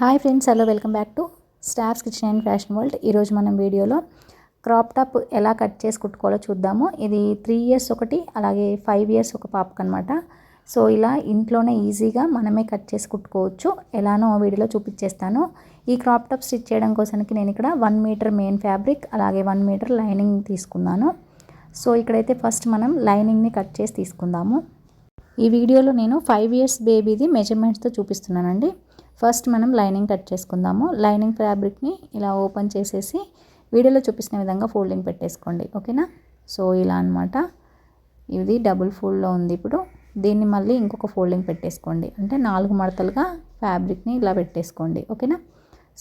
Hi friends hello welcome back to stars kitchen and fashion world. ఈరోజు మనం వీడియోలో crop top ఎలా cut చేసి కుట్టుకోవాలో చూద్దాము. ఇది త్రీ ఇయర్స్ ఒకటి అలాగే ఫైవ్ ఇయర్స్ ఒక పాపకు అనమాట సో ఇలా ఇంట్లోనే ఈజీగా మనమే కట్ చేసి కుట్టుకోవచ్చు. ఎలానో వీడియోలో చూపించేస్తాను. ఈ క్రాప్ టాప్ స్టిచ్ చేయడం కోసానికి నేను ఇక్కడ వన్ మీటర్ మెయిన్ ఫ్యాబ్రిక్ అలాగే వన్ మీటర్ లైనింగ్ తీసుకున్నాను. సో ఇక్కడైతే ఫస్ట్ మనం లైనింగ్ని కట్ చేసి తీసుకుందాము. ఈ వీడియోలో నేను ఫైవ్ ఇయర్స్ బేబీది మెజర్మెంట్స్తో చూపిస్తున్నానండి. ఫస్ట్ మనం లైనింగ్ కట్ చేసుకుందాము. లైనింగ్ ఫ్యాబ్రిక్ని ఇలా ఓపెన్ చేసేసి వీడియోలో చూపిస్తున్న విధంగా ఫోల్డింగ్ పెట్టేసుకోండి. ఓకేనా? సో ఇలా అనమాట ఇది డబుల్ ఫోల్డ్లో ఉంది ఇప్పుడు. దీన్ని మళ్ళీ ఇంకొక ఫోల్డింగ్ పెట్టేసుకోండి. అంటే నాలుగు మడతలుగా ఫ్యాబ్రిక్ని ఇలా పెట్టేసుకోండి. ఓకేనా?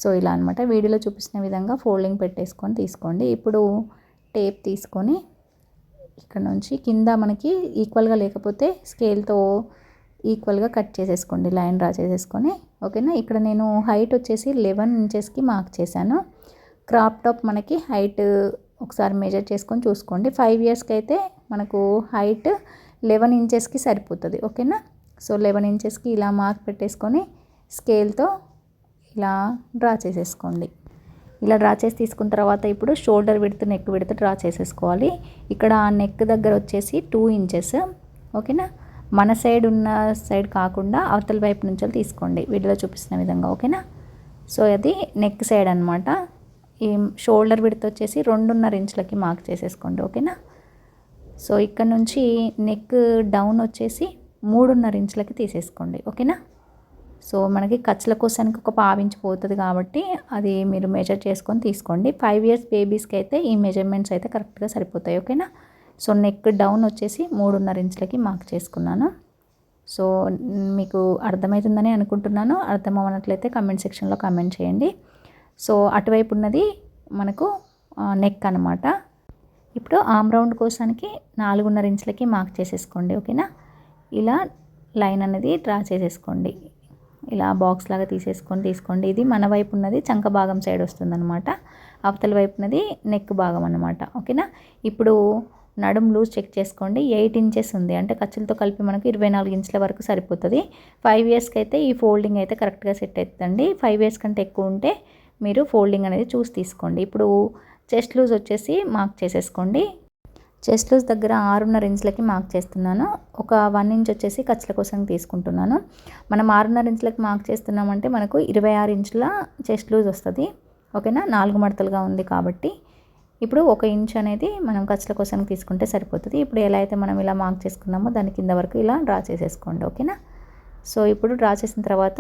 సో ఇలా అనమాట వీడియోలో చూపిస్తున్న విధంగా ఫోల్డింగ్ పెట్టేసుకొని తీసుకోండి. ఇప్పుడు టేప్ తీసుకొని ఇక్కడ నుంచి కింద మనకి ఈక్వల్గా లేకపోతే స్కేల్తో ఈక్వల్గా కట్ చేసేసుకోండి లైన్ డ్రా చేసేసుకొని. ఓకేనా? ఇక్కడ నేను హైట్ వచ్చేసి లెవెన్ ఇంచెస్కి మార్క్ చేశాను. క్రాప్ టాప్ మనకి హైట్ ఒకసారి మెజర్ చేసుకొని చూసుకోండి. ఫైవ్ ఇయర్స్కి అయితే మనకు హైట్ లెవెన్ ఇంచెస్కి సరిపోతుంది. ఓకేనా? సో లెవెన్ ఇంచెస్కి ఇలా మార్క్ పెట్టేసుకొని స్కేల్తో ఇలా డ్రా చేసేసుకోండి. ఇలా డ్రా చేసి తీసుకున్న తర్వాత ఇప్పుడు షోల్డర్ విడుతు నెక్ విడుతు డ్రా చేసేసుకోవాలి. ఇక్కడ నెక్ దగ్గర వచ్చేసి టూ ఇంచెస్. ఓకేనా? మన సైడ్ ఉన్న సైడ్ కాకుండా అవతల వైపు నుంచి తీసుకోండి. వీడియోలో చూపిస్తున్న విధంగా ఓకేనా? సో అది నెక్ సైడ్ అనమాట ఈ షోల్డర్ విడత వచ్చేసి రెండున్నర ఇంచులకి మార్క్ చేసేసుకోండి ఓకేనా? సో ఇక్కడ నుంచి నెక్ డౌన్ వచ్చేసి మూడున్నర ఇంచులకి తీసేసుకోండి ఓకేనా? సో మనకి ఖర్చుల కోసానికి ఒక పావించి పోతుంది కాబట్టి అది మీరు మెజర్ చేసుకొని తీసుకోండి. ఫైవ్ ఇయర్స్ బేబీస్కి అయితే ఈ మెజర్మెంట్స్ అయితే కరెక్ట్గా సరిపోతాయి ఓకేనా? సో నెక్ డౌన్ వచ్చేసి మూడున్నర ఇంచులకి మార్క్ చేసుకున్నాను. సో మీకు అర్థమవుతుందని అనుకుంటున్నాను. అర్థం అవ్వనట్లయితే కమెంట్ సెక్షన్లో కమెంట్ చేయండి. సో అటువైపు ఉన్నది మనకు నెక్ అనమాట ఇప్పుడు ఆమ్ రౌండ్ కోసానికి నాలుగున్నర ఇంచులకి మార్క్ చేసేసుకోండి ఓకేనా? ఇలా లైన్ అనేది డ్రా చేసేసుకోండి. ఇలా బాక్స్ లాగా తీసేసుకొని తీసుకోండి. ఇది మన వైపు ఉన్నది చంక భాగం సైడ్ వస్తుందన్నమాట. అవతల వైపు ఉన్నది నెక్ భాగం అనమాట ఓకేనా? ఇప్పుడు నడుం లూజ్ చెక్ చేసుకోండి. ఎయిట్ ఇంచెస్ ఉంది. అంటే ఖర్చులతో కలిపి మనకు ఇరవై నాలుగు ఇంచుల వరకు సరిపోతుంది. ఫైవ్ ఇయర్స్కి అయితే ఈ ఫోల్డింగ్ అయితే కరెక్ట్గా సెట్ అవుతుందండి. ఫైవ్ ఇయర్స్ కంటే ఎక్కువ ఉంటే మీరు ఫోల్డింగ్ అనేది చూసి తీసుకోండి. ఇప్పుడు చెస్ట్ లూజ్ వచ్చేసి మార్క్ చేసేసుకోండి. చెస్ట్ లూజ్ దగ్గర ఆరున్నర ఇంచులకి మార్క్ చేస్తున్నాను. ఒక వన్ ఇంచ్ వచ్చేసి ఖర్చుల కోసం తీసుకుంటున్నాను. మనం ఆరున్నర ఇంచులకి మార్క్ చేస్తున్నామంటే మనకు ఇరవై ఆరు ఇంచుల చెస్ట్ లూజ్ వస్తుంది. ఓకేనా? నాలుగు మడతలుగా ఉంది కాబట్టి ఇప్పుడు ఒక ఇంచ్ అనేది మనం ఖర్చుల కోసం తీసుకుంటే సరిపోతుంది. ఇప్పుడు ఎలా అయితే మనం ఇలా మార్క్ చేసుకున్నామో దాని కింద వరకు ఇలా డ్రా చేసేసుకోండి ఓకేనా? సో ఇప్పుడు డ్రా చేసిన తర్వాత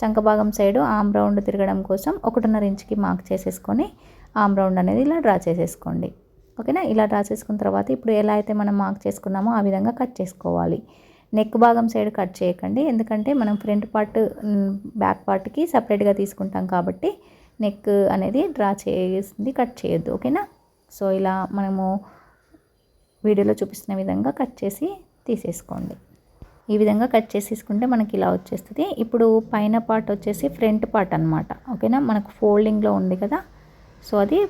చంక భాగం సైడు ఆమ్ రౌండ్ తిరగడం కోసం ఒకటిన్నర ఇంచుకి మార్క్ చేసేసుకొని ఆమ్ రౌండ్ అనేది ఇలా డ్రా చేసేసుకోండి ఓకేనా? ఇలా డ్రా చేసుకున్న తర్వాత ఇప్పుడు ఎలా అయితే మనం మార్క్ చేసుకున్నామో ఆ విధంగా కట్ చేసుకోవాలి. నెక్ భాగం సైడ్ కట్ చేయకండి. ఎందుకంటే మనం ఫ్రంట్ పార్ట్ బ్యాక్ పార్ట్కి సపరేట్గా తీసుకుంటాం కాబట్టి నెక్ అనేది డ్రా చేసింది కట్ చేయొద్దు ఓకేనా? సో ఇలా మనము వీడియోలో చూపిస్తున్న విధంగా కట్ చేసి తీసేసుకోండి. ఈ విధంగా కట్ చేసేసుకుంటే మనకి ఇలా వచ్చేస్తుంది. ఇప్పుడు పైన పార్ట్ వచ్చేసి ఫ్రంట్ పార్ట్ అనమాట ఓకేనా? మనకు ఫోల్డింగ్లో ఉంది కదా? సో అది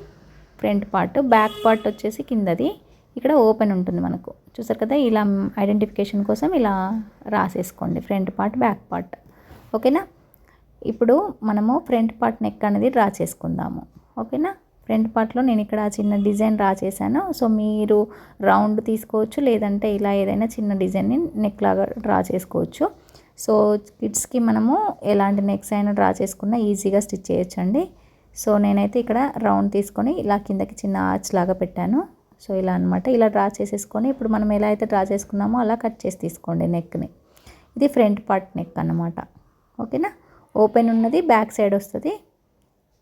ఫ్రంట్ పార్ట్. బ్యాక్ పార్ట్ వచ్చేసి కిందది. ఇక్కడ ఓపెన్ ఉంటుంది మనకు. చూసారు కదా? ఇలా ఐడెంటిఫికేషన్ కోసం ఇలా రాసేసుకోండి. Front part back part. ఓకేనా? ఇప్పుడు మనము ఫ్రంట్ పార్ట్ నెక్ అనేది డ్రా చేసుకుందాము. ఓకేనా? ఫ్రంట్ పార్ట్లో నేను ఇక్కడ చిన్న డిజైన్ డ్రా చేశాను. సో మీరు రౌండ్ తీసుకోవచ్చు లేదంటే ఇలా ఏదైనా చిన్న డిజైన్ని నెక్ లాగా డ్రా చేసుకోవచ్చు. సో కిడ్స్కి మనము ఎలాంటి నెక్స్ అయినా డ్రా చేసుకున్నా ఈజీగా స్టిచ్ చేయొచ్చండి. సో నేనైతే ఇక్కడ రౌండ్ తీసుకొని ఇలా కిందకి చిన్న ఆర్చ్ లాగా పెట్టాను. సో ఇలా అనమాట ఇలా డ్రా చేసేసుకొని ఇప్పుడు మనం ఎలా అయితే డ్రా చేసుకున్నామో అలా కట్ చేసి తీసుకోండి నెక్ని. ఇది ఫ్రంట్ పార్ట్ నెక్ అనమాట ఓకేనా? ఓపెన్ ఉన్నది బ్యాక్ సైడ్ వస్తుంది.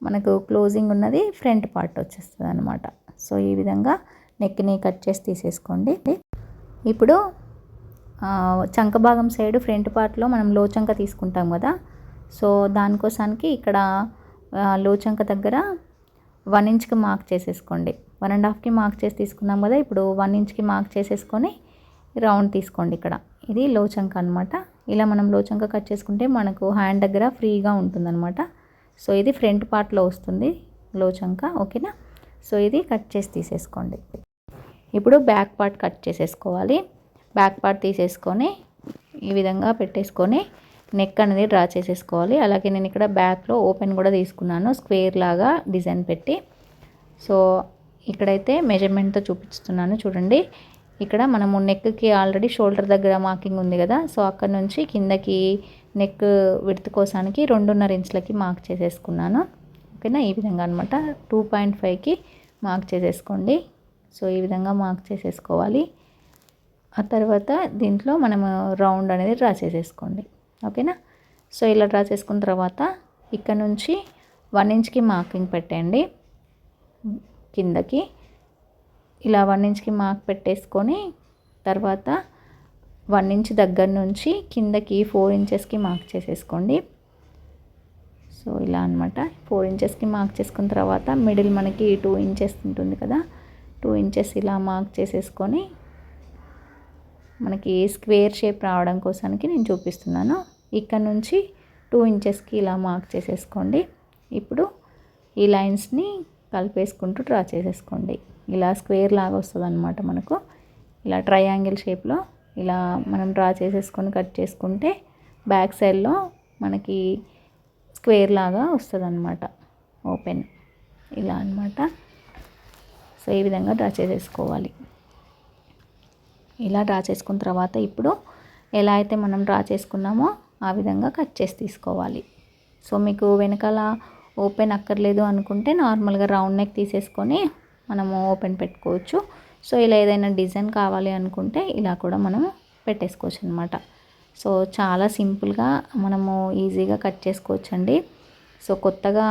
మనకు క్లోజింగ్ ఉన్నది ఫ్రంట్ పార్ట్ వచ్చేస్తుంది అనమాట సో ఈ విధంగా నెక్ని కట్ చేసి తీసేసుకోండి. ఇప్పుడు చంక భాగం సైడ్ ఫ్రంట్ పార్ట్లో మనం లోచంక తీసుకుంటాం కదా. సో దానికోసానికి ఇక్కడ లోచంక దగ్గర వన్ ఇంచ్కి మార్క్ చేసేసుకోండి. వన్ అండ్ హాఫ్కి మార్క్ చేసి తీసుకున్నాం కదా ఇప్పుడు వన్ ఇంచ్కి మార్క్ చేసేసుకొని రౌండ్ తీసుకోండి ఇక్కడ. ఇది లోచంక అనమాట ఇలా మనం లోచంక కట్ చేసుకుంటే మనకు హ్యాండ్ దగ్గర ఫ్రీగా ఉంటుందన్నమాట. సో ఇది ఫ్రంట్ పార్ట్లో వస్తుంది లోచంక ఓకేనా? సో ఇది కట్ చేసి తీసేసుకోండి. ఇప్పుడు బ్యాక్ పార్ట్ కట్ చేసేసుకోవాలి. బ్యాక్ పార్ట్ తీసేసుకొని ఈ విధంగా పెట్టేసుకొని నెక్ అనేది డ్రా చేసేసుకోవాలి. అలాగే నేను ఇక్కడ బ్యాక్లో ఓపెన్ కూడా తీసుకున్నాను స్క్వేర్ లాగా డిజైన్ పెట్టి. సో ఇక్కడైతే మెజర్మెంట్తో చూపిస్తున్నాను చూడండి. ఇక్కడ మనము నెక్కి ఆల్రెడీ షోల్డర్ దగ్గర మార్కింగ్ ఉంది కదా సో అక్కడ నుంచి కిందకి నెక్ విడత్ కోసానికి రెండున్నర ఇంచులకి మార్క్ చేసేసుకున్నాను. ఓకేనా? ఈ విధంగా అనమాట టూ పాయింట్ ఫైవ్కి మార్క్ చేసేసుకోండి. సో ఈ విధంగా మార్క్ చేసేసుకోవాలి. ఆ తర్వాత దీంట్లో మనము రౌండ్ అనేది డ్రా చేసేసుకోండి. ఓకేనా? సో ఇలా డ్రా చేసుకున్న తర్వాత ఇక్కడ నుంచి వన్ ఇంచ్కి మార్కింగ్ పెట్టండి కిందకి. ఇలా వన్ ఇంచ్కి మార్క్ పెట్టేసుకొని తర్వాత వన్ ఇంచ్ దగ్గర నుంచి కిందకి ఫోర్ ఇంచెస్కి మార్క్ చేసేసుకోండి. సో ఇలా అనమాట ఫోర్ ఇంచెస్కి మార్క్ చేసుకున్న తర్వాత మిడిల్ మనకి టూ ఇంచెస్ ఉంటుంది కదా టూ ఇంచెస్ ఇలా మార్క్ చేసేసుకొని మనకి స్క్వేర్ షేప్ రావడం కోసానికి నేను చూపిస్తున్నాను. ఇక్కడ నుంచి టూ ఇంచెస్కి ఇలా మార్క్ చేసేసుకోండి. ఇప్పుడు ఈ లైన్స్ని కలిపేసుకుంటూ డ్రా చేసేసుకోండి. ఇలా స్క్వేర్ లాగా వస్తుంది అనమాట మనకు. ఇలా ట్రయాంగిల్ షేప్లో ఇలా మనం డ్రా చేసేసుకొని కట్ చేసుకుంటే బ్యాక్ సైడ్లో మనకి స్క్వేర్ లాగా వస్తుంది అనమాట ఓపెన్. ఇలా అనమాట సో ఈ విధంగా డ్రా చేసేసుకోవాలి. ఇలా డ్రా చేసుకున్న తర్వాత ఇప్పుడు ఎలా అయితే మనం డ్రా చేసుకున్నామో ఆ విధంగా కట్ చేసి తీసుకోవాలి. సో మీకు వెనకాల ఓపెన్ అక్కర్లేదు అనుకుంటే నార్మల్గా రౌండ్ నెక్ తీసేసుకొని మనము ఓపెన్ పెట్టుకోవచ్చు. సో ఇలా ఏదైనా డిజైన్ కావాలి అనుకుంటే ఇలా కూడా మనం పెట్టేసుకోవచ్చు అనమాట సో చాలా సింపుల్గా మనము ఈజీగా కట్ చేసుకోవచ్చండి. సో కొత్తగా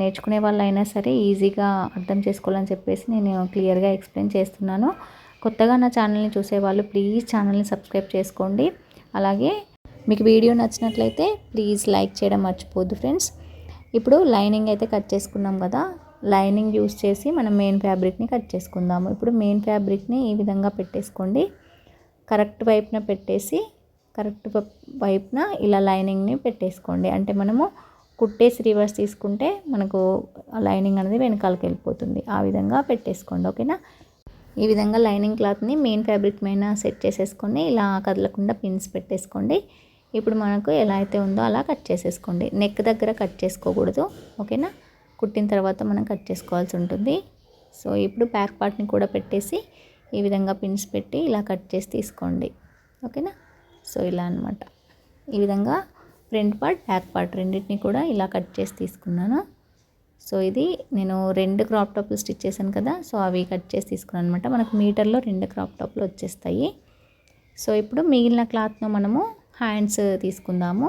నేర్చుకునే వాళ్ళైనా సరే ఈజీగా అర్థం చేసుకోవాలని చెప్పేసి నేను క్లియర్గా ఎక్స్ప్లెయిన్ చేస్తున్నాను. కొత్తగా నా ఛానల్ని చూసేవాళ్ళు ప్లీజ్ ఛానల్ని సబ్స్క్రైబ్ చేసుకోండి. అలాగే మీకు వీడియో నచ్చినట్లయితే ప్లీజ్ లైక్ చేయడం మర్చిపోద్దు ఫ్రెండ్స్. ఇప్పుడు లైనింగ్ అయితే కట్ చేసుకున్నాం కదా లైనింగ్ యూస్ చేసి మనం మెయిన్ ఫ్యాబ్రిక్ని కట్ చేసుకుందాము. ఇప్పుడు మెయిన్ ఫ్యాబ్రిక్ని ఈ విధంగా పెట్టేసుకోండి. కరెక్ట్ వైపున పెట్టేసి కరెక్ట్ వైపున ఇలా లైనింగ్ని పెట్టేసుకోండి. అంటే మనము కుట్టేసి రివర్స్ తీసుకుంటే మనకు లైనింగ్ అనేది వెనకాలకి వెళ్ళిపోతుంది. ఆ విధంగా పెట్టేసుకోండి ఓకేనా? ఈ విధంగా లైనింగ్ క్లాత్ని మెయిన్ ఫ్యాబ్రిక్ పైన సెట్ చేసేసుకొని ఇలా కదలకుండా పిన్స్ పెట్టేసుకోండి. ఇప్పుడు మనకు ఎలా అయితే ఉందో అలా కట్ చేసేసుకోండి. నెక్ దగ్గర కట్ చేసుకోకూడదు ఓకేనా? కుట్టిన తర్వాత మనం కట్ చేసుకోవాల్సి ఉంటుంది. సో ఇప్పుడు బ్యాక్ పార్ట్ని కూడా పెట్టేసి ఈ విధంగా పిన్స్ పెట్టి ఇలా కట్ చేసి తీసుకోండి. ఓకేనా? సో ఇలా అనమాట ఈ విధంగా ఫ్రంట్ పార్ట్ బ్యాక్ పార్ట్ రెండింటిని కూడా ఇలా కట్ చేసి తీసుకున్నాను. సో ఇది నేను రెండు క్రాప్ టాప్లు స్టిచ్ చేశాను కదా సో అవి కట్ చేసి తీసుకున్నాను అనమాట మనకు మీటర్లో రెండు క్రాప్ టాప్లు వచ్చేస్తాయి. సో ఇప్పుడు మిగిలిన క్లాత్ను మనము హ్యాండ్స్ తీసుకుందాము.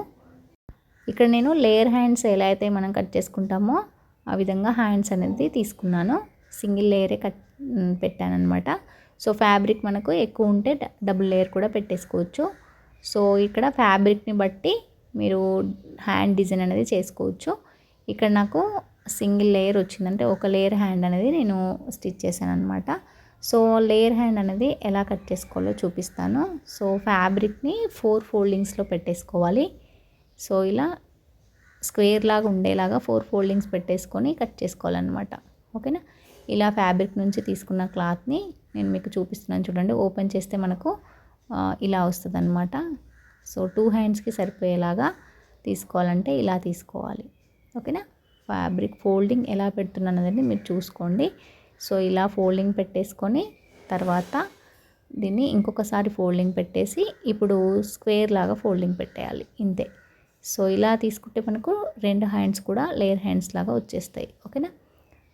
ఇక్కడ నేను లేయర్ హ్యాండ్స్ ఎలా అయితే మనం కట్ చేసుకుంటామో ఆ విధంగా హ్యాండ్స్ అనేది తీసుకున్నాను. సింగిల్ లేయరే కట్ పెట్టాను అనమాట సో ఫ్యాబ్రిక్ మనకు ఎక్కువ ఉంటే డబుల్ లేయర్ కూడా పెట్టేసుకోవచ్చు. సో ఇక్కడ ఫ్యాబ్రిక్ని బట్టి మీరు హ్యాండ్ డిజైన్ అనేది చేసుకోవచ్చు. ఇక్కడ నాకు సింగిల్ లేయర్ వచ్చిందంటే ఒక లేయర్ హ్యాండ్ అనేది నేను స్టిచ్ చేశాను అనమాట సో లేయర్ హ్యాండ్ అనేది ఎలా కట్ చేసుకోవాలో చూపిస్తాను. సో ఫ్యాబ్రిక్ని ఫోర్ ఫోల్డింగ్స్లో పెట్టేసుకోవాలి. సో ఇలా స్క్వేర్ లాగా ఉండేలాగా ఫోర్ ఫోల్డింగ్స్ పెట్టేసుకొని కట్ చేసుకోవాలన్నమాట. ఓకేనా? ఇలా ఫ్యాబ్రిక్ నుంచి తీసుకున్న క్లాత్ని నేను మీకు చూపిస్తున్నాను చూడండి. ఓపెన్ చేస్తే మనకు ఇలా వస్తుంది అనమాట సో టూ హ్యాండ్స్కి సరిపోయేలాగా తీసుకోవాలంటే ఇలా తీసుకోవాలి. ఓకేనా? ఫ్యాబ్రిక్ ఫోల్డింగ్ ఎలా పెడుతున్నాను అనేది మీరు చూసుకోండి. సో ఇలా ఫోల్డింగ్ పెట్టేసుకొని తర్వాత దీన్ని ఇంకొకసారి ఫోల్డింగ్ పెట్టేసి ఇప్పుడు స్క్వేర్ లాగా ఫోల్డింగ్ పెట్టేయాలి. ఇంతే. సో ఇలా తీసుకుంటే మనకు రెండు హ్యాండ్స్ కూడా లేయర్ హ్యాండ్స్ లాగా వచ్చేస్తాయి. ఓకేనా?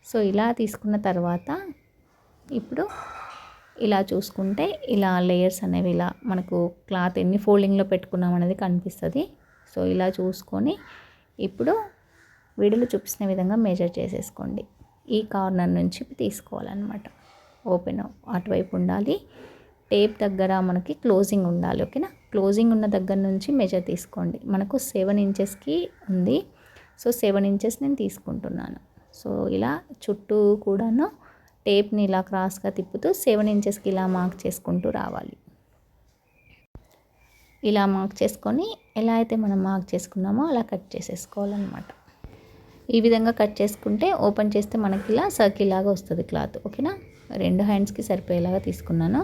సో ఇలా తీసుకున్న తర్వాత ఇప్పుడు ఇలా చూసుకుంటే ఇలా లేయర్స్ అనేవి ఇలా మనకు క్లాత్ ఎన్ని ఫోల్డింగ్లో పెట్టుకున్నాం అనేది కనిపిస్తుంది. సో ఇలా చూసుకొని ఇప్పుడు వీడియోలో చూపిస్తున్న విధంగా మెజర్ చేసేసుకోండి. ఈ కార్నర్ నుంచి తీసుకోవాలన్నమాట. ఓపెన్ అటువైపు ఉండాలి. టేప్ దగ్గర మనకి క్లోజింగ్ ఉండాలి ఓకేనా? క్లోజింగ్ ఉన్న దగ్గర నుంచి మెజర్ తీసుకోండి. మనకు సెవెన్ ఇంచెస్కి ఉంది. సో సెవెన్ ఇంచెస్ నేను తీసుకుంటున్నాను. సో ఇలా చుట్టూ కూడాను టేప్ని ఇలా క్రాస్గా తిప్పుతూ సెవెన్ ఇంచెస్కి ఇలా మార్క్ చేసుకుంటూ రావాలి. ఇలా మార్క్ చేసుకొని ఎలా అయితే మనం మార్క్ చేసుకున్నామో అలా కట్ చేసేసుకోవాలన్నమాట. ఈ విధంగా కట్ చేసుకుంటే ఓపెన్ చేస్తే మనకి ఇలా సర్కిల్ లాగా వస్తుంది క్లాత్ ఓకేనా? రెండు హ్యాండ్స్కి సరిపోయేలాగా తీసుకున్నాను.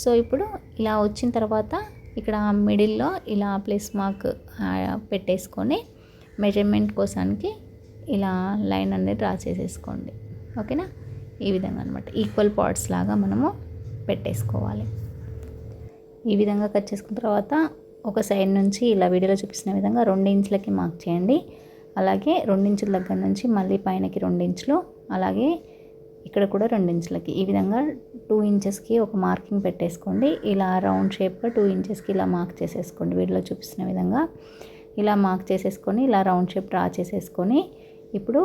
సో ఇప్పుడు ఇలా వచ్చిన తర్వాత ఇక్కడ మిడిల్లో ఇలా ప్లస్ మార్క్ పెట్టేసుకొని మెజర్మెంట్ కోసానికి ఇలా లైన్ అనేది డ్రా చేసేసుకోండి. ఓకేనా? ఈ విధంగా అనమాట ఈక్వల్ పార్ట్స్ లాగా మనము పెట్టేసుకోవాలి. ఈ విధంగా కట్ చేసుకున్న తర్వాత ఒక సైడ్ నుంచి ఇలా వీడియోలో చూపిస్తున్న విధంగా రెండు ఇంచులకి మార్క్ చేయండి. అలాగే ఇంచుల దగ్గర నుంచి మళ్ళీ పైనకి ఇంచులు అలాగే ఇక్కడ కూడా ఇంచులకి. ఈ విధంగా టూ ఇంచెస్కి ఒక మార్కింగ్ పెట్టేసుకోండి. ఇలా రౌండ్ షేప్గా టూ ఇంచెస్కి ఇలా మార్క్ చేసేసుకోండి. వీడియోలో చూపిస్తున్న విధంగా ఇలా మార్క్ చేసేసుకొని ఇలా రౌండ్ షేప్ డ్రా చేసేసుకొని ఇప్పుడు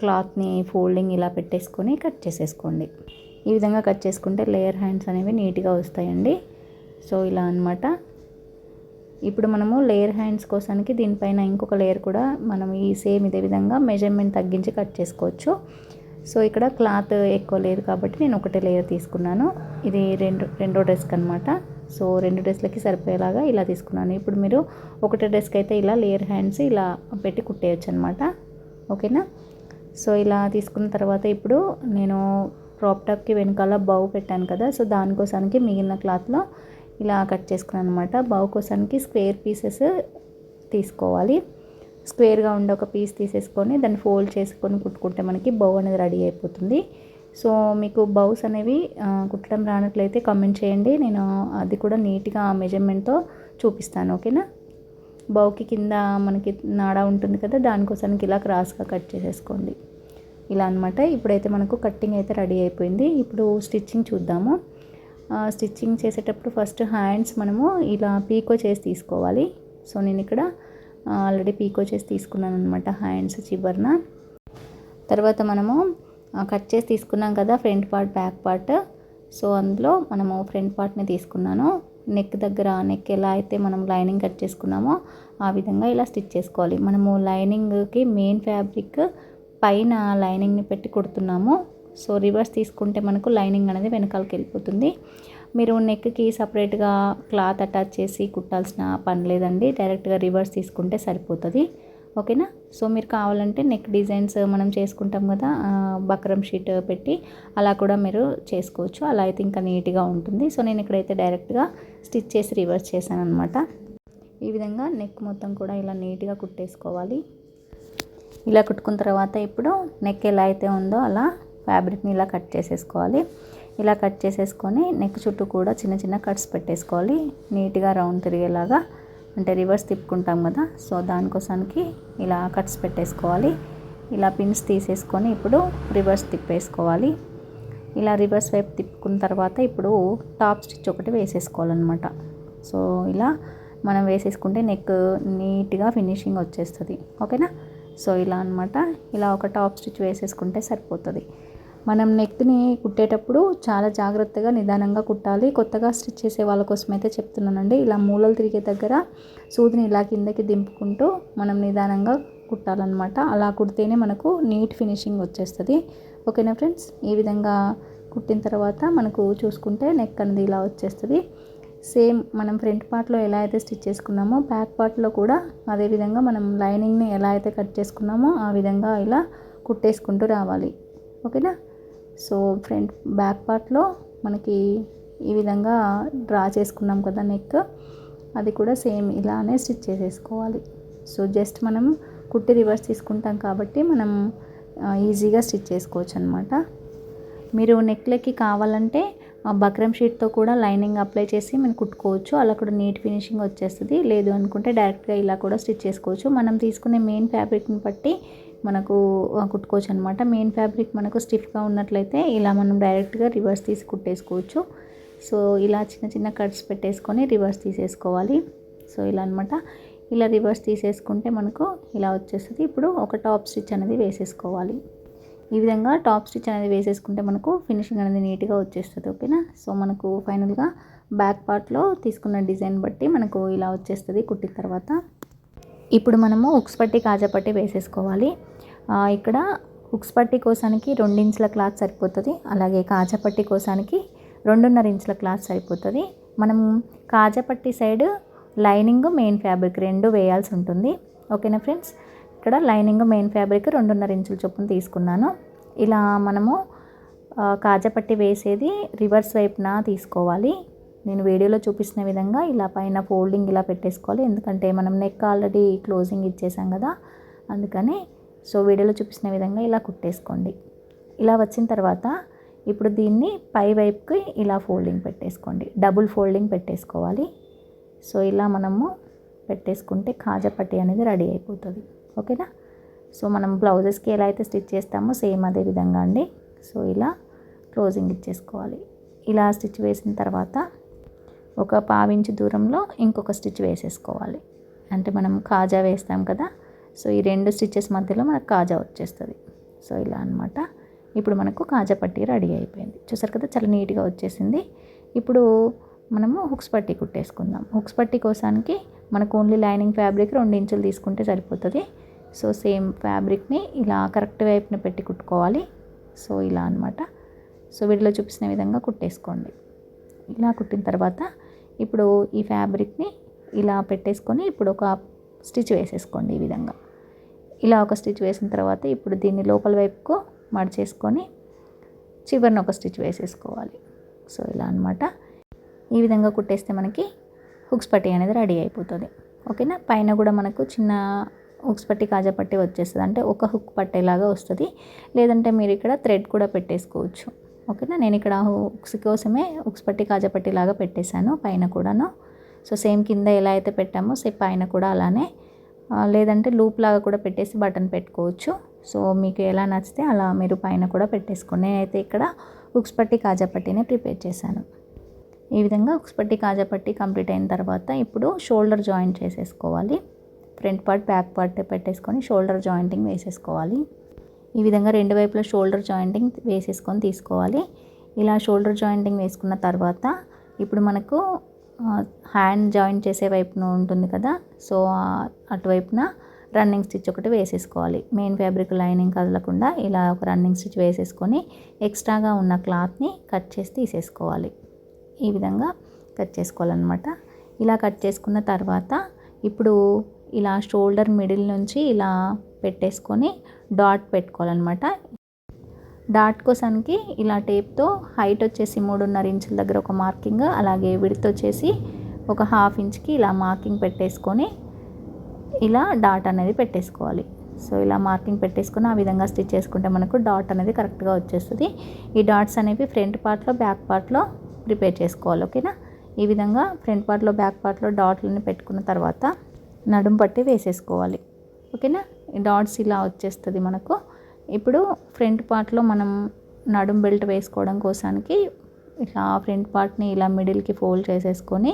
క్లాత్ని ఫోల్డింగ్ ఇలా పెట్టేసుకొని కట్ చేసేసుకోండి. ఈ విధంగా కట్ చేసుకుంటే లేయర్ హ్యాండ్స్ అనేవి నీట్గా వస్తాయండి. సో ఇలా అనమాట ఇప్పుడు మనము లేయర్ హ్యాండ్స్ కోసానికి దీనిపైన ఇంకొక లేయర్ కూడా మనం ఈ సేమ్ ఇదే విధంగా మెజర్మెంట్ తగ్గించి కట్ చేసుకోవచ్చు. సో ఇక్కడ క్లాత్ ఎక్కువ లేదు కాబట్టి నేను ఒకటే లేయర్ తీసుకున్నాను. ఇది రెండు రెండో డ్రెస్కి అనమాట సో రెండు డ్రెస్లకి సరిపోయేలాగా ఇలా తీసుకున్నాను. ఇప్పుడు మీరు ఒకటే డ్రెస్కి అయితే ఇలా లేయర్ హ్యాండ్స్ ఇలా పెట్టి కుట్టేయచ్చు అనమాట ఓకేనా? సో ఇలా తీసుకున్న తర్వాత ఇప్పుడు నేను క్రాప్ టాప్కి వెనకాల బౌ పెట్టాను కదా సో దానికోసానికి మిగిలిన క్లాత్లో ఇలా కట్ చేసుకున్నాను అనమాట బౌ కోసానికి స్క్వేర్ పీసెస్ తీసుకోవాలి. స్క్వేర్గా ఉండే ఒక పీస్ తీసేసుకొని దాన్ని ఫోల్డ్ చేసుకొని కుట్టుకుంటే మనకి బౌ అనేది రెడీ అయిపోతుంది. సో మీకు బౌస్ అనేవి కుట్టడం రానట్లయితే కమెంట్ చేయండి. నేను అది కూడా నీట్గా మెజర్మెంట్తో చూపిస్తాను ఓకేనా? బౌకి కింద మనకి నాడ ఉంటుంది కదా దానికోసానికి ఇలా క్రాస్గా కట్ చేసేసుకోండి. ఇలా అనమాట ఇప్పుడైతే మనకు కట్టింగ్ అయితే రెడీ అయిపోయింది. ఇప్పుడు స్టిచ్చింగ్ చూద్దాము. స్టిచ్చింగ్ చేసేటప్పుడు ఫస్ట్ హ్యాండ్స్ మనము ఇలా పీకో చేసి తీసుకోవాలి. సో నేను ఇక్కడ ఆల్రెడీ పీకో చేసి తీసుకున్నాను అనమాట హ్యాండ్స్ చివరిన. తర్వాత మనము కట్ చేసి తీసుకున్నాం కదా front part back part. So అందులో మనము ఫ్రంట్ పార్ట్ని తీసుకున్నాను. నెక్ దగ్గర నెక్ ఎలా అయితే మనం లైనింగ్ కట్ చేసుకున్నామో ఆ విధంగా ఇలా స్టిచ్ చేసుకోవాలి. మనము లైనింగ్కి మెయిన్ ఫ్యాబ్రిక్ పైన లైనింగ్ని పెట్టి కుడుతున్నాము. సో రివర్స్ తీసుకుంటే మనకు లైనింగ్ అనేది వెనకాలకి వెళ్ళిపోతుంది. మీరు నెక్కి సపరేట్గా క్లాత్ అటాచ్ చేసి కుట్టాల్సిన పని లేదండి. డైరెక్ట్గా రివర్స్ తీసుకుంటే సరిపోతుంది. ఓకేనా? సో మీరు కావాలంటే నెక్ డిజైన్స్ మనం చేసుకుంటాం కదా బక్రం షీట్ పెట్టి అలా కూడా మీరు చేసుకోవచ్చు. అలా అయితే ఇంకా నీట్గా ఉంటుంది. సో నేను ఇక్కడైతే డైరెక్ట్గా స్టిచ్ చేసి రివర్స్ చేశాను అనమాట ఈ విధంగా నెక్ మొత్తం కూడా ఇలా నీట్గా కుట్టేసుకోవాలి. ఇలా కుట్టుకున్న తర్వాత ఇప్పుడు నెక్ ఎలా అయితే ఉందో అలా ఫ్యాబ్రిక్ని ఇలా కట్ చేసేసుకోవాలి. ఇలా కట్ చేసేసుకొని నెక్ చుట్టూ కూడా చిన్న చిన్న కట్స్ పెట్టేసుకోవాలి. నీట్గా రౌండ్ తిరిగేలాగా అంటే రివర్స్ తిప్పుకుంటాం కదా సో దానికోసానికి ఇలా కట్స్ పెట్టేసుకోవాలి. ఇలా పిన్స్ తీసేసుకొని ఇప్పుడు రివర్స్ తిప్పేసుకోవాలి. ఇలా రివర్స్ వైపు తిప్పుకున్న తర్వాత ఇప్పుడు టాప్ స్టిచ్ ఒకటి వేసేసుకోవాలన్నమాట. సో ఇలా మనం వేసేసుకుంటే నెక్ నీట్గా ఫినిషింగ్ వచ్చేస్తుంది. ఓకేనా? సో ఇలా అనమాట ఇలా ఒక టాప్ స్టిచ్ వేసేసుకుంటే సరిపోతుంది. మనం నెక్ని కుట్టేటప్పుడు చాలా జాగ్రత్తగా నిదానంగా కుట్టాలి. కొత్తగా స్టిచ్ చేసే వాళ్ళ కోసం అయితే చెప్తున్నానండి. ఇలా మూలలు తిరిగే దగ్గర సూదిని ఇలా కిందకి దింపుకుంటూ మనం నిదానంగా కుట్టాలన్నమాట. అలా కుడితేనే మనకు నీట్ ఫినిషింగ్ వచ్చేస్తుంది. ఓకేనా ఫ్రెండ్స్? ఈ విధంగా కుట్టిన తర్వాత మనకు చూసుకుంటే నెక్ అనేది ఇలా వచ్చేస్తుంది. సేమ్ మనం ఫ్రంట్ పార్ట్లో ఎలా అయితే స్టిచ్ చేసుకున్నామో బ్యాక్ పార్ట్లో కూడా అదేవిధంగా మనం లైనింగ్ని ఎలా అయితే కట్ చేసుకున్నామో ఆ విధంగా ఇలా కుట్టేసుకుంటూ రావాలి. ఓకేనా? సో ఫ్రంట్ బ్యాక్ పార్ట్లో మనకి ఈ విధంగా డ్రా చేసుకున్నాం కదా నెక్. అది కూడా సేమ్ ఇలానే స్టిచ్ చేసేసుకోవాలి. సో జస్ట్ మనం కుట్టి రివర్స్ తీసుకుంటాం కాబట్టి మనం ఈజీగా స్టిచ్ చేసుకోవచ్చు అనమాట మీరు నెక్లెక్కి కావాలంటే బక్రం షీట్తో కూడా లైనింగ్ అప్లై చేసి మనం కుట్టుకోవచ్చు. అలా కూడా నీట్ ఫినిషింగ్ వచ్చేస్తుంది. లేదు అనుకుంటే డైరెక్ట్గా ఇలా కూడా స్టిచ్ చేసుకోవచ్చు. మనం తీసుకునే మెయిన్ ఫ్యాబ్రిక్ని బట్టి మనకు కుట్టుకోవచ్చు అనమాట మెయిన్ ఫ్యాబ్రిక్ మనకు స్టిఫ్గా ఉన్నట్లయితే ఇలా మనం డైరెక్ట్గా రివర్స్ తీసి కుట్టేసుకోవచ్చు. సో ఇలా చిన్న చిన్న కట్స్ పెట్టేసుకొని రివర్స్ తీసేసుకోవాలి. సో ఇలా అనమాట ఇలా రివర్స్ తీసేసుకుంటే మనకు ఇలా వచ్చేస్తుంది. ఇప్పుడు ఒక టాప్ స్టిచ్ అనేది వేసేసుకోవాలి. ఈ విధంగా టాప్ స్టిచ్ అనేది వేసేసుకుంటే మనకు ఫినిషింగ్ అనేది నీట్గా వచ్చేస్తుంది. ఓకేనా? సో మనకు ఫైనల్గా బ్యాక్ పార్ట్లో తీసుకున్న డిజైన్ బట్టి మనకు ఇలా వచ్చేస్తుంది కుట్టిన తర్వాత. ఇప్పుడు మనము ఉక్స్ పట్టి కాజా పట్టి వేసేసుకోవాలి. ఇక్కడ హుక్స్ పట్టి కోసానికి ఇంచుల క్లాత్ సరిపోతుంది. అలాగే కాజాపట్టి కోసానికి రెండున్నర ఇంచుల క్లాత్ సరిపోతుంది. మనం కాజాపట్టి సైడ్ లైనింగ్ మెయిన్ ఫ్యాబ్రిక్ రెండు వేయాల్సి ఉంటుంది. ఓకేనా ఫ్రెండ్స్? ఇక్కడ లైనింగ్ మెయిన్ ఫ్యాబ్రిక్ రెండున్నర ఇంచుల చొప్పున తీసుకున్నాను. ఇలా మనము కాజాపట్టి వేసేది రివర్స్ వైపున తీసుకోవాలి. నేను వీడియోలో చూపిస్తున్న విధంగా ఇలా పైన ఫోల్డింగ్ ఇలా పెట్టేసుకోవాలి. ఎందుకంటే మనం నెక్ ఆల్రెడీ క్లోజింగ్ ఇచ్చేసాం కదా. అందుకని సో వీడియోలో చూపిస్తున్న విధంగా ఇలా కుట్టేసుకోండి. ఇలా వచ్చిన తర్వాత ఇప్పుడు దీన్ని పై వైపుకి ఇలా ఫోల్డింగ్ పెట్టేసుకోండి. డబుల్ ఫోల్డింగ్ పెట్టేసుకోవాలి. సో ఇలా మనము పెట్టేసుకుంటే కాజా పట్టి అనేది రెడీ అయిపోతుంది. ఓకేనా? సో మనం బ్లౌజెస్కి ఎలా అయితే స్టిచ్ చేస్తామో సేమ్ అదే విధంగా అండి. సో ఇలా క్లోజింగ్ ఇచ్చేసుకోవాలి. ఇలా స్టిచ్ వేసిన తర్వాత ఒక పావించి దూరంలో ఇంకొక స్టిచ్ వేసేసుకోవాలి. అంటే మనం కాజా వేస్తాం కదా సో ఈ రెండు స్టిచ్చెస్ మధ్యలో మనకు కాజా వచ్చేస్తుంది. సో ఇలా అనమాట ఇప్పుడు మనకు కాజా పట్టీ రెడీ అయిపోయింది. చూసారు కదా చాలా నీట్గా వచ్చేసింది. ఇప్పుడు మనము హుక్స్ పట్టీ కుట్టేసుకుందాం. హుక్స్ పట్టీ కోసానికి మనకు ఓన్లీ లైనింగ్ ఫ్యాబ్రిక్ రెండు ఇంచులు తీసుకుంటే సరిపోతుంది. సో సేమ్ ఫ్యాబ్రిక్ని ఇలా కరెక్ట్ వైపున పెట్టి కుట్టుకోవాలి. సో ఇలా అనమాట సో వీటిలో చూపించిన విధంగా కుట్టేసుకోండి. ఇలా కుట్టిన తర్వాత ఇప్పుడు ఈ ఫ్యాబ్రిక్ని ఇలా పెట్టేసుకొని ఇప్పుడు ఒక స్టిచ్ వేసేసుకోండి ఈ విధంగా. ఇలా ఒక స్టిచ్ వేసిన తర్వాత ఇప్పుడు దీన్ని లోపల వైపుకు మడిచేసుకొని చివరిని ఒక స్టిచ్ వేసేసుకోవాలి. సో ఇలా అనమాట ఈ విధంగా కుట్టేస్తే మనకి హుక్స్ పట్టి అనేది రెడీ అయిపోతుంది. ఓకేనా? పైన కూడా మనకు చిన్న హుక్స్ పట్టి కాజా పట్టి వచ్చేస్తుంది. అంటే ఒక హుక్ పట్టేలాగా వస్తుంది. లేదంటే మీరు ఇక్కడ థ్రెడ్ కూడా పెట్టేసుకోవచ్చు. ఓకేనా? నేను ఇక్కడ హుక్స్ కోసమే హుక్స్ పట్టి కాజా పట్టి లాగా పెట్టేశాను పైన కూడాను. సో సేమ్ కింద ఎలా అయితే పెట్టామో సేమ్ పైన కూడా అలానే లేదంటే లూప్ లాగా కూడా పెట్టేసి బటన్ పెట్టుకోవచ్చు. సో మీకు ఎలా నచ్చితే అలా మీరు పైన కూడా పెట్టేసుకోండి. నేనైతే ఇక్కడ ఉక్స్పట్టి పట్టి కాజా ప్రిపేర్ చేశాను. ఈ విధంగా ఉక్స్పట్టి పట్టి కాజా పట్టి కంప్లీట్ అయిన తర్వాత ఇప్పుడు షోల్డర్ జాయింట్ చేసేసుకోవాలి. ఫ్రంట్ పార్ట్ బ్యాక్ పార్ట్ పెట్టేసుకొని షోల్డర్ జాయింటింగ్ వేసేసుకోవాలి. ఈ విధంగా రెండు వైపులా షోల్డర్ జాయింటింగ్ వేసేసుకొని తీసుకోవాలి. ఇలా షోల్డర్ జాయింటింగ్ వేసుకున్న తర్వాత ఇప్పుడు మనకు హ్యాండ్ జాయిన్ చేసే వైపున ఉంటుంది కదా సో అటువైపున రన్నింగ్ స్టిచ్ ఒకటి వేసేసుకోవాలి. మెయిన్ ఫ్యాబ్రిక్ లైనింగ్ కదలకుండా ఇలా ఒక రన్నింగ్ స్టిచ్ వేసేసుకొని ఎక్స్ట్రాగా ఉన్న క్లాత్ని కట్ చేసి తీసేసుకోవాలి. ఈ విధంగా కట్ చేసుకోవాలన్నమాట. ఇలా కట్ చేసుకున్న తర్వాత ఇప్పుడు ఇలా షోల్డర్ మిడిల్ నుంచి ఇలా పెట్టేసుకొని డాట్ పెట్టుకోవాలన్నమాట. డాట్ కోసానికి ఇలా టేప్తో హైట్ వచ్చేసి మూడున్నర ఇంచుల దగ్గర ఒక మార్కింగ్ అలాగే విడత్ వచ్చేసి ఒక హాఫ్ ఇంచ్కి ఇలా మార్కింగ్ పెట్టేసుకొని ఇలా డాట్ అనేది పెట్టేసుకోవాలి. సో ఇలా మార్కింగ్ పెట్టేసుకుని ఆ విధంగా స్టిచ్ చేసుకుంటే మనకు డాట్ అనేది కరెక్ట్గా వచ్చేస్తుంది. ఈ డాట్స్ అనేవి ఫ్రంట్ పార్ట్లో బ్యాక్ పార్ట్లో ప్రిపేర్ చేసుకోవాలి ఓకేనా? ఈ విధంగా ఫ్రంట్ పార్ట్లో బ్యాక్ పార్ట్లో డాట్లని పెట్టుకున్న తర్వాత నడుము పట్టి వేసేసుకోవాలి ఓకేనా? ఈ డాట్స్ ఇలా వచ్చేస్తుంది మనకు. ఇప్పుడు ఫ్రంట్ పార్ట్లో మనం నడుం బెల్ట్ వేసుకోవడం కోసానికి ఇట్లా ఫ్రంట్ పార్ట్ని ఇలా మిడిల్కి ఫోల్డ్ చేసేసుకొని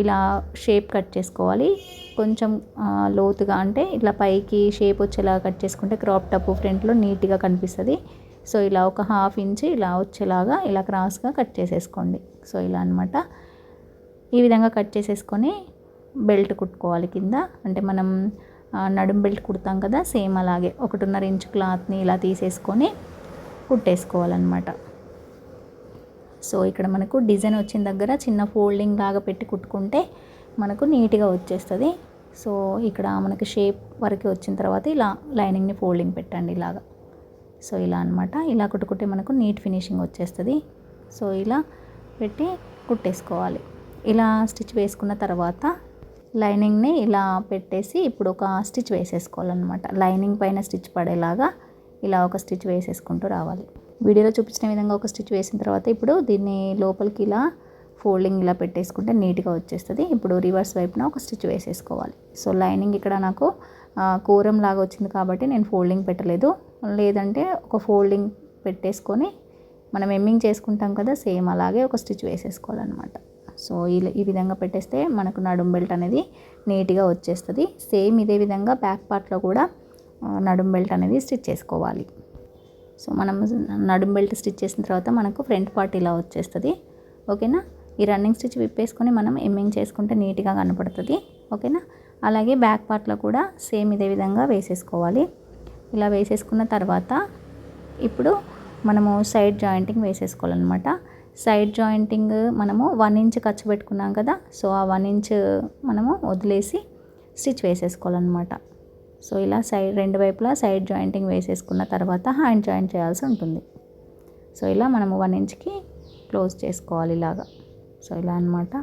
ఇలా షేప్ కట్ చేసుకోవాలి. కొంచెం లోతుగా అంటే ఇట్లా పైకి షేప్ వచ్చేలాగా కట్ చేసుకుంటే క్రాప్ టాప్ ఫ్రంట్లో నీట్గా కనిపిస్తుంది. సో ఇలా ఒక హాఫ్ ఇంచ్ ఇలా వచ్చేలాగా ఇలా క్రాస్గా కట్ చేసేసుకోండి. సో ఇలా అనమాట ఈ విధంగా కట్ చేసేసుకొని బెల్ట్ కుట్టుకోవాలి కింద. అంటే మనం నడుం బెల్ట్ కుడతాం కదా సేమ్ అలాగే ఒకటిన్నర ఇంచు క్లాత్ని ఇలా తీసేసుకొని కుట్టేసుకోవాలన్నమాట. సో ఇక్కడ మనకు డిజైన్ వచ్చిన దగ్గర చిన్న ఫోల్డింగ్ లాగా పెట్టి కుట్టుకుంటే మనకు నీట్గా వచ్చేస్తుంది. సో ఇక్కడ మనకి షేప్ వరకు వచ్చిన తర్వాత ఇలా లైనింగ్ని ఫోల్డింగ్ పెట్టండి ఇలాగా. సో ఇలా అనమాట ఇలా కుట్టుకుంటే మనకు నీట్ ఫినిషింగ్ వచ్చేస్తుంది. సో ఇలా పెట్టి కుట్టేసుకోవాలి. ఇలా స్టిచ్ వేసుకున్న తర్వాత లైనింగ్ని ఇలా పెట్టేసి ఇప్పుడు ఒక స్టిచ్ వేసేసుకోవాలన్నమాట. లైనింగ్ పైన స్టిచ్ పడేలాగా ఇలా ఒక స్టిచ్ వేసేసుకుంటూ రావాలి. వీడియోలో చూపించిన విధంగా ఒక స్టిచ్ వేసిన తర్వాత ఇప్పుడు దీన్ని లోపలికి ఇలా ఫోల్డింగ్ ఇలా పెట్టేసుకుంటే నీట్గా వచ్చేస్తుంది. ఇప్పుడు రివర్స్ వైపున ఒక స్టిచ్ వేసేసుకోవాలి. సో లైనింగ్ ఇక్కడ నాకు కూరం లాగా వచ్చింది కాబట్టి నేను ఫోల్డింగ్ పెట్టలేదు. లేదంటే ఒక ఫోల్డింగ్ పెట్టేసుకొని మనం ఎమ్మింగ్ చేసుకుంటాం కదా సేమ్ అలాగే ఒక స్టిచ్ వేసేసుకోవాలన్నమాట. సో ఈ విధంగా పెట్టేస్తే మనకు నడుం బెల్ట్ అనేది నీట్గా వచ్చేస్తుంది. సేమ్ ఇదే విధంగా బ్యాక్ పార్ట్లో కూడా నడుం బెల్ట్ అనేది స్టిచ్ చేసుకోవాలి. సో మనం నడుం బెల్ట్ స్టిచ్ చేసిన తర్వాత మనకు ఫ్రంట్ పార్ట్ ఇలా వచ్చేస్తుంది. ఓకేనా? ఈ రన్నింగ్ స్టిచ్ విప్పేసుకొని మనం ఎమ్మింగ్ చేసుకుంటే నీట్గా కనపడుతుంది. ఓకేనా? అలాగే బ్యాక్ పార్ట్లో కూడా సేమ్ ఇదే విధంగా వేసేసుకోవాలి. ఇలా వేసేసుకున్న తర్వాత ఇప్పుడు మనము సైడ్ జాయింటింగ్ వేసేసుకోవాలన్నమాట. సైడ్ జాయింటింగ్ మనము వన్ ఇంచ్ ఖర్చు పెట్టుకున్నాం కదా సో ఆ వన్ ఇంచ్ మనము వదిలేసి స్టిచ్ వేసేసుకోవాలన్నమాట. సో ఇలా సైడ్ రెండు వైపులా సైడ్ జాయింటింగ్ వేసేసుకున్న తర్వాత హ్యాండ్ జాయింట్ చేయాల్సి ఉంటుంది. సో ఇలా మనము వన్ ఇంచ్కి క్లోజ్ చేసుకోవాలి ఇలాగా. సో ఇలా అనమాట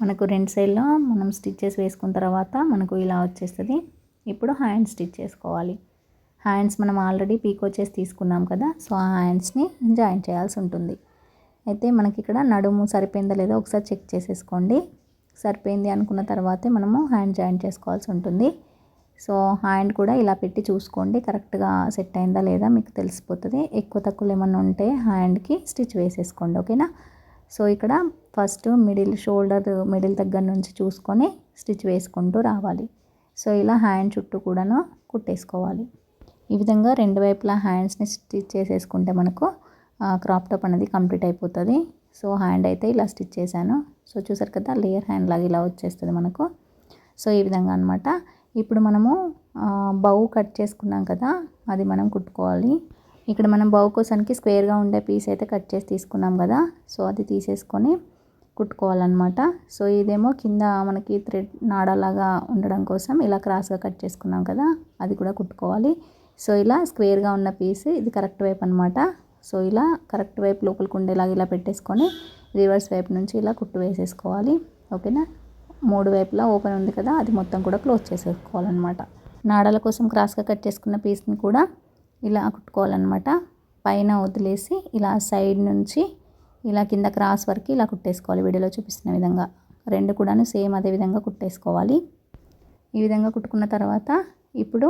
మనకు రెండు సైడ్లో మనం స్టిచ్చెస్ వేసుకున్న తర్వాత మనకు ఇలా వచ్చేస్తుంది. ఇప్పుడు హ్యాండ్ స్టిచ్ చేసుకోవాలి. హ్యాండ్స్ మనం ఆల్రెడీ పీకో చేసి తీసుకున్నాం కదా సో ఆ హ్యాండ్స్ని జాయిన్ చేయాల్సి ఉంటుంది. అయితే మనకి ఇక్కడ నడుము సరిపోయిందా లేదో ఒకసారి చెక్ చేసేసుకోండి. సరిపోయింది అనుకున్న తర్వాతే మనము హ్యాండ్ జాయిన్ చేసుకోవాల్సి ఉంటుంది. సో హ్యాండ్ కూడా ఇలా పెట్టి చూసుకోండి. కరెక్ట్గా సెట్ అయిందా లేదా మీకు తెలిసిపోతుంది. ఎక్కువ తక్కువలు ఏమన్నా ఉంటే హ్యాండ్కి స్టిచ్ వేసేసుకోండి. ఓకేనా? సో ఇక్కడ ఫస్ట్ మిడిల్ షోల్డర్ మిడిల్ దగ్గర నుంచి చూసుకొని స్టిచ్ వేసుకుంటూ రావాలి. సో ఇలా హ్యాండ్ చుట్టూ కూడాను కుట్టేసుకోవాలి. ఈ విధంగా రెండు వైపులా హ్యాండ్స్ని స్టిచ్ చేసేసుకుంటే మనకు క్రాప్ టాప్ అనేది కంప్లీట్ అయిపోతుంది. సో హ్యాండ్ అయితే ఇలా స్టిచ్ చేశాను. సో చూసారు కదా లేయర్ హ్యాండ్ లాగా ఇలా వచ్చేస్తుంది మనకు. సో ఈ విధంగా అనమాట ఇప్పుడు మనము బౌ కట్ చేసుకున్నాం కదా అది మనం కుట్టుకోవాలి. ఇక్కడ మనం బౌ కోసానికి స్క్వేర్గా ఉండే పీస్ అయితే కట్ చేసి తీసుకున్నాం కదా సో అది తీసేసుకొని కుట్టుకోవాలన్నమాట. సో ఇదేమో కింద మనకి థ్రెడ్ నాడలాగా ఉండడం కోసం ఇలా క్రాస్గా కట్ చేసుకున్నాం కదా అది కూడా కుట్టుకోవాలి. సో ఇలా స్క్వేర్గా ఉన్న పీస్ ఇది కరెక్ట్ వైపు అనమాట సో ఇలా కరెక్ట్ వైపు లోపలికి ఉండేలాగా ఇలా పెట్టేసుకొని రివర్స్ వైపు నుంచి ఇలా కుట్టు వేసేసుకోవాలి. ఓకేనా? మూడు వైపులా ఓపెన్ ఉంది కదా అది మొత్తం కూడా క్లోజ్ చేసేసుకోవాలన్నమాట. నాడల కోసం క్రాస్గా కట్ చేసుకున్న పీస్ని కూడా ఇలా కుట్టుకోవాలన్నమాట. పైన వదిలేసి ఇలా సైడ్ నుంచి ఇలా కింద క్రాస్ వరకు ఇలా కుట్టేసుకోవాలి వీడియోలో చూపిస్తున్న విధంగా. రెండు కూడా సేమ్ అదే విధంగా కుట్టేసుకోవాలి. ఈ విధంగా కుట్టుకున్న తర్వాత ఇప్పుడు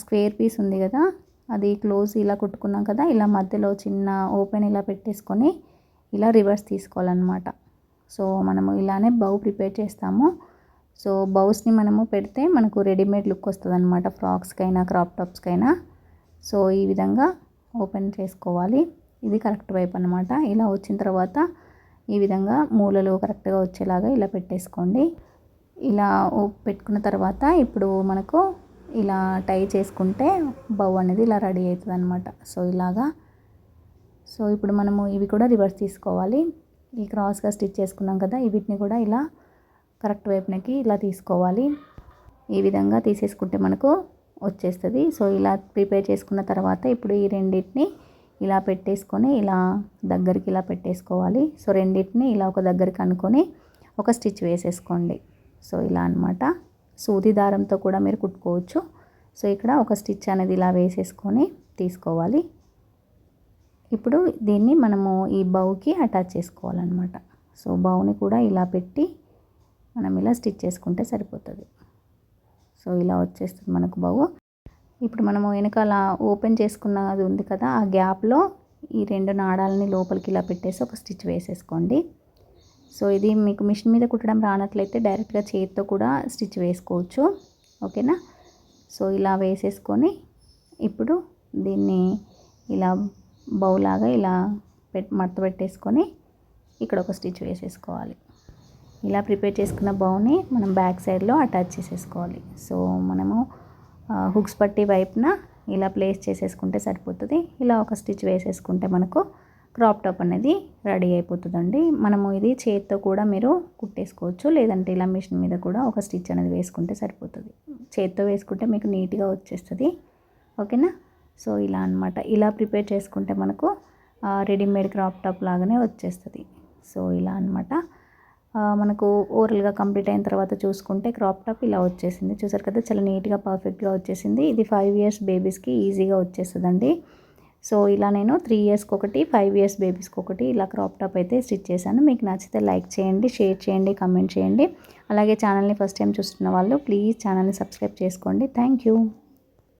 స్క్వేర్ పీస్ ఉంది కదా అది క్లోజ్ ఇలా కుట్టుకున్నాం కదా ఇలా మధ్యలో చిన్న ఓపెన్ ఇలా పెట్టేసుకొని ఇలా రివర్స్ తీసుకోవాలన్నమాట. సో మనము ఇలానే బౌ ప్రిపేర్ చేస్తాము. సో బౌస్ని మనము పెడితే మనకు రెడీమేడ్ లుక్ వస్తుంది అనమాట ఫ్రాక్స్కైనా క్రాప్ టాప్స్కైనా. సో ఈ విధంగా ఓపెన్ చేసుకోవాలి. ఇది కరెక్ట్ వైపు అనమాట ఇలా వచ్చిన తర్వాత ఈ విధంగా మూలలు కరెక్ట్గా వచ్చేలాగా ఇలా పెట్టేసుకోండి. ఇలా పెట్టుకున్న తర్వాత ఇప్పుడు మనకు ఇలా టై చేసుకుంటే బౌ అనేది ఇలా రెడీ అవుతుంది అనమాట సో ఇలాగా. సో ఇప్పుడు మనము ఇవి కూడా రివర్స్ తీసుకోవాలి. ఈ క్రాస్గా స్టిచ్ చేసుకున్నాం కదా వీటిని కూడా ఇలా కరెక్ట్ వైపునకి ఇలా తీసుకోవాలి. ఈ విధంగా తీసేసుకుంటే మనకు వచ్చేస్తుంది. సో ఇలా ప్రిపేర్ చేసుకున్న తర్వాత ఇప్పుడు ఈ రెండింటిని ఇలా పెట్టేసుకొని ఇలా దగ్గరికి ఇలా పెట్టేసుకోవాలి. సో రెండింటిని ఇలా ఒక దగ్గరికి అనుకొని ఒక స్టిచ్ వేసేసుకోండి. సో ఇలా అనమాట సూది దారంతో కూడా మీరు కుట్టుకోవచ్చు. సో ఇక్కడ ఒక స్టిచ్ అనేది ఇలా వేసేసుకొని తీసుకోవాలి. ఇప్పుడు దీన్ని మనము ఈ బౌకి అటాచ్ చేసుకోవాలన్నమాట. సో బౌని కూడా ఇలా పెట్టి మనం ఇలా స్టిచ్ చేసుకుంటే సరిపోతుంది. సో ఇలా వచ్చేస్తుంది మనకు బౌ. ఇప్పుడు మనము వెనకాల ఓపెన్ చేసుకున్నది ఉంది కదా ఆ గ్యాప్లో ఈ రెండు నాడాలని లోపలికి ఇలా పెట్టేసి ఒక స్టిచ్ వేసేసుకోండి. సో ఇది మీకు మిషన్ మీద కుట్టడం రానట్లయితే డైరెక్ట్గా చేతితో కూడా స్టిచ్ వేసుకోవచ్చు. ఓకేనా? సో ఇలా వేసేసుకొని ఇప్పుడు దీన్ని ఇలా బౌలాగా ఇలా పెట్ మడత పెట్టేసుకొని ఇక్కడ ఒక స్టిచ్ వేసేసుకోవాలి. ఇలా ప్రిపేర్ చేసుకున్న బౌని మనం బ్యాక్ సైడ్లో అటాచ్ చేసేసుకోవాలి. సో మనము హుక్స్ పట్టి వైపున ఇలా ప్లేస్ చేసేసుకుంటే సరిపోతుంది. ఇలా ఒక స్టిచ్ వేసేసుకుంటే మనకు క్రాప్ టాప్ అనేది రెడీ అయిపోతుందండి. మనము ఇది చేతితో కూడా మీరు కుట్టేసుకోవచ్చు. లేదంటే ఇలా మిషన్ మీద కూడా ఒక స్టిచ్ అనేది వేసుకుంటే సరిపోతుంది. చేతితో వేసుకుంటే మీకు నీట్గా వచ్చేస్తుంది. ఓకేనా? సో ఇలా అనమాట ఇలా ప్రిపేర్ చేసుకుంటే మనకు రెడీమేడ్ క్రాప్ టాప్ లాగానే వచ్చేస్తుంది. సో ఇలా అనమాట మనకు ఓవరల్గా కంప్లీట్ అయిన తర్వాత చూసుకుంటే క్రాప్ టాప్ ఇలా వచ్చేసింది. చూసారు కదా చాలా నీట్గా పర్ఫెక్ట్గా వచ్చేసింది. ఇది ఫైవ్ ఇయర్స్ బేబీస్కి ఈజీగా వచ్చేస్తుందండి. సో ఇలా నేను త్రీ ఇయర్స్కి ఒకటి ఫైవ్ ఇయర్స్ బేబీస్కి ఒకటి ఇలా క్రాప్ టాప్ అయితే స్టిచ్ చేశాను. మీకు నచ్చితే లైక్ చేయండి షేర్ చేయండి కమెంట్ చేయండి. అలాగే ఛానల్ని ఫస్ట్ టైం చూస్తున్న వాళ్ళు ప్లీజ్ ఛానల్ని సబ్స్క్రైబ్ చేసుకోండి. Thank you